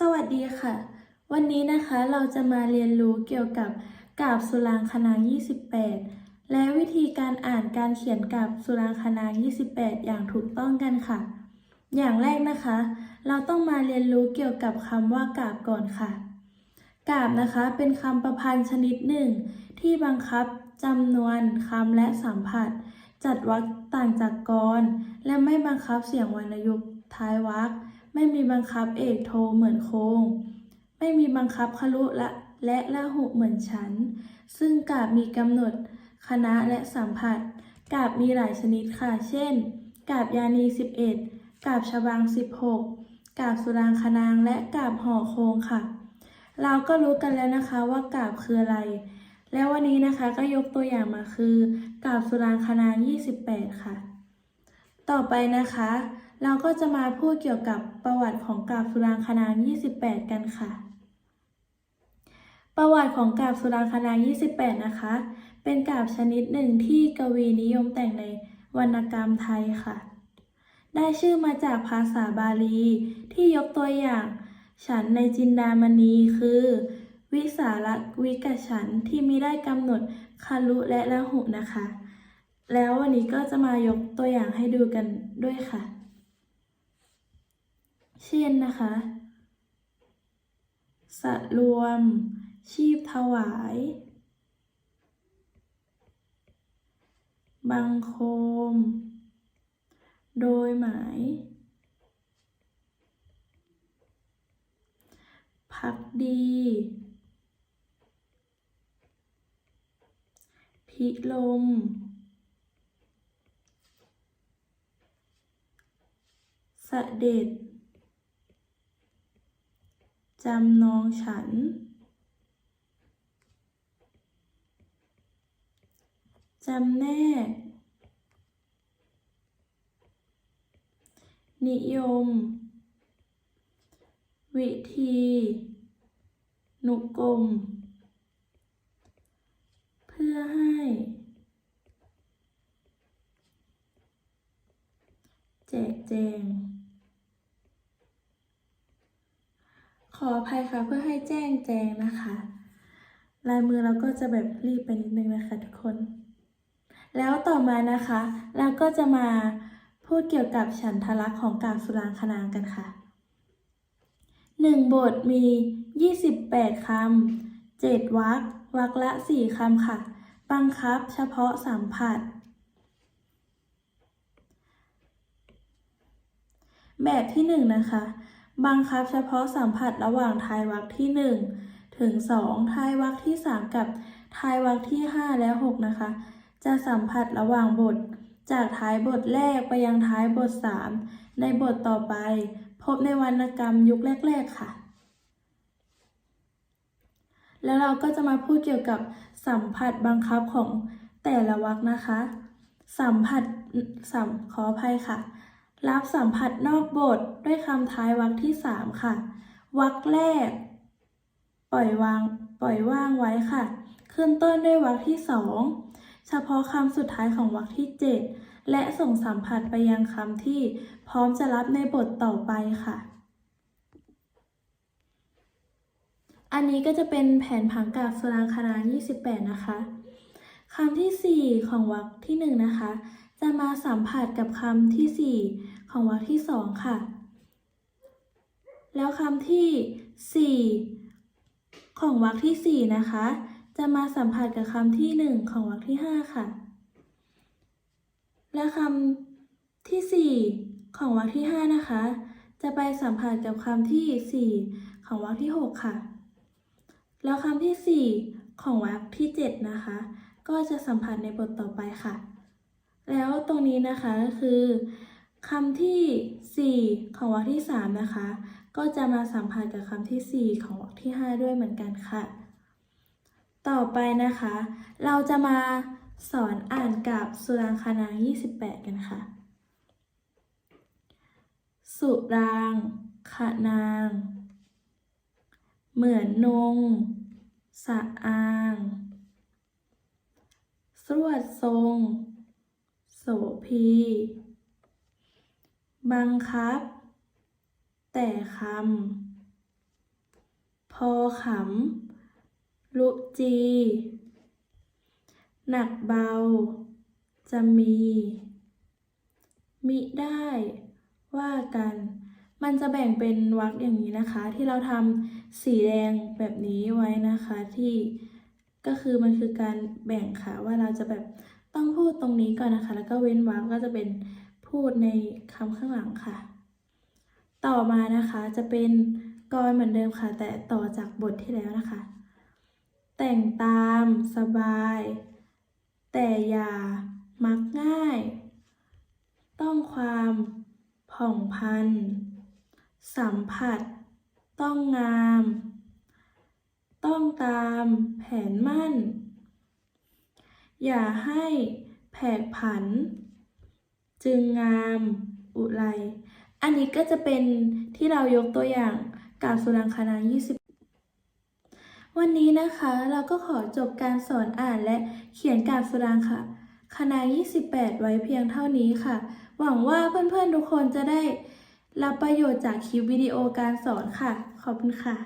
สวัสดีค่ะ วันนี้นะคะเราจะมาเรียนรู้เกี่ยวกับกาบสุรางคนาง28 และวิธีการอ่านการเขียนกาบสุรางคนาง28 อย่างถูกต้องกันค่ะ อย่างแรกนะคะ เราต้องมาเรียนรู้เกี่ยวกับคำว่ากาบก่อนค่ะ กาบนะคะเป็นคำประพันธ์ชนิดหนึ่ง ที่บังคับจำนวนคำและสัมผัส จัดวรรคต่างจากกร และไม่บังคับเสียงวรรณยุกต์ท้ายวรรค ไม่มีบังคับเอกโทเหมือนโคง ไม่มีบังคับคลุละและละหุเหมือนฉัน ซึ่งกาบมีกำหนด คณะและสัมผัส กาบมีหลายชนิดค่ะ เช่น กาบยานี 11 กาบชบาง 16 กาบสุรางคนางและกาบห่อโคงค่ะ เราก็รู้กันแล้วนะคะว่ากาบคืออะไร แล้ววันนี้นะคะก็ยกตัวอย่างมาคือ กาบสุรางคนาง 28 ค่ะ ต่อไปนะคะ เราก็จะมาพูดเกี่ยวกับประวัติของกาบสุรางคนาง 28 กันค่ะ ประวัติของกาบสุรางคนาง 28 นะคะ เป็นกาบชนิดหนึ่งที่กวีนิยมแต่งในวรรณกรรมไทยค่ะ ได้ชื่อมาจากภาษาบาลีที่ยกตัวอย่าง ฉันในจินดามณีคือ วิสาระวิกฉันท์ที่มีได้กำหนดคารุและละหุนะคะ แล้ววันนี้ก็จะมายกตัวอย่างให้ดูกันด้วยค่ะ เช่นนะคะสรวม ชีพถวาย บังคม โดยหมาย พักดี พิลมสเสด็จ จำนองฉัน จำแนก นิยม วิธี นุกรม เพื่อให้ แจกแจง ขออภัยค่ะเพื่อให้แจ้งแจงนะคะ ลายมือเราก็จะแบบรีบไปนิดนึงนะคะทุกคน แล้วต่อมานะคะเราก็จะมาพูดเกี่ยวกับฉันทลักษณ์ของกาบสุรางคนางกันค่ะหนึ่งบทมี 28 คำ 7วรรควรรคละ 4 คำค่ะ บังคับเฉพาะสัมผัส แบบที่ 1 นะคะ บังคับเฉพาะสัมผัสระหว่างทายวรรคที่ 1 ถึง 2 ทายวรรคที่ 3 กับทายวรรคที่ 5 และ 6 นะคะ จะสัมผัสระหว่างบท จากท้ายบทแรกไปยังท้ายบท 3 ในบทต่อไป พบในวรรณกรรมยุคแรก ๆ ค่ะ แล้วเราก็จะมาพูดเกี่ยวกับสัมผัสบังคับของแต่ละวรรคนะคะ สัมผัสสัมขออภัยค่ะ รับสัมผัสนอกบทด้วยคำท้ายวรรคที่ 3 ค่ะวรรคแรก ปล่อยวาง ปล่อยว่างไว้ค่ะ ขึ้นต้นด้วยวรรคที่ 2 เฉพาะคำสุดท้ายของวรรคที่ 7 และส่งสัมผัสไปยังคำที่ พร้อมจะรับในบทต่อไปค่ะ อันนี้ก็จะเป็นแผนผังกาบสุรางคณา28 นะคะคำที่ 4 ของวรรคที่ 1 นะคะ จะมาสัมผัสกับคำที่ 4 ของวรรคที่ 2 ค่ะ แล้วคำที่ 4 ของวรรคที่ 4 นะคะ จะมาสัมผัสกับคำที่ 1 ของวรรคที่ 5 ค่ะ และคำที่ 4 ของวรรคที่ 5 นะคะ จะไปสัมผัสกับคำที่ 4 ของวรรคที่ 6 ค่ะ แล้วคำที่ 4 ของวรรคที่ 7 นะคะ ก็จะสัมผัสในบทต่อไปค่ะ แล้วตรงนี้นะคะก็คือคำที่ 4 ของวรรคที่ 3 นะคะ ก็จะมาสัมผัสกับคำที่ 4 ของวรรคที่ 5 ด้วยเหมือนกันค่ะ ต่อไปนะคะ เราจะมาสอนอ่านกับสุรางคนาง28 กันค่ะ สุรางคนาง เหมือนนง สะอาง สรวดทรง พี บังคับ แต่คำ พอขำ ลุจี หนักเบา จะมี มิได้ว่ากัน มันจะแบ่งเป็นวรรคอย่างนี้นะคะ ที่เราทำสีแดงแบบนี้ไว้นะคะที่ก็คือมันคือการแบ่งค่ะว่าเราจะแบบ ต้องพูดตรงนี้ก่อนนะคะ แล้วก็เว้นวรรคก็จะเป็นพูดในคำข้างหลังค่ะ ต่อมานะคะจะเป็นกรเหมือนเดิมค่ะ แต่ต่อจากบทที่แล้วนะคะ แต่งตามสบาย แต่อย่ามักง่าย ต้องความผ่องพัน สัมผัส ต้องงาม ต้องตามแผนมั่น อย่าให้แผกผัน จึงงามอุไร อันนี้ก็จะเป็นที่เรายกตัวอย่างกาบสุรังคณา20 วันนี้นะคะเราก็ขอจบการสอนอ่านและเขียนกาบสุรังค่ะคณะ28 ไว้เพียงเท่านี้ค่ะ หวังว่าเพื่อนๆทุกคนจะได้รับประโยชน์จากคลิปวิดีโอการสอนค่ะ ขอบคุณค่ะ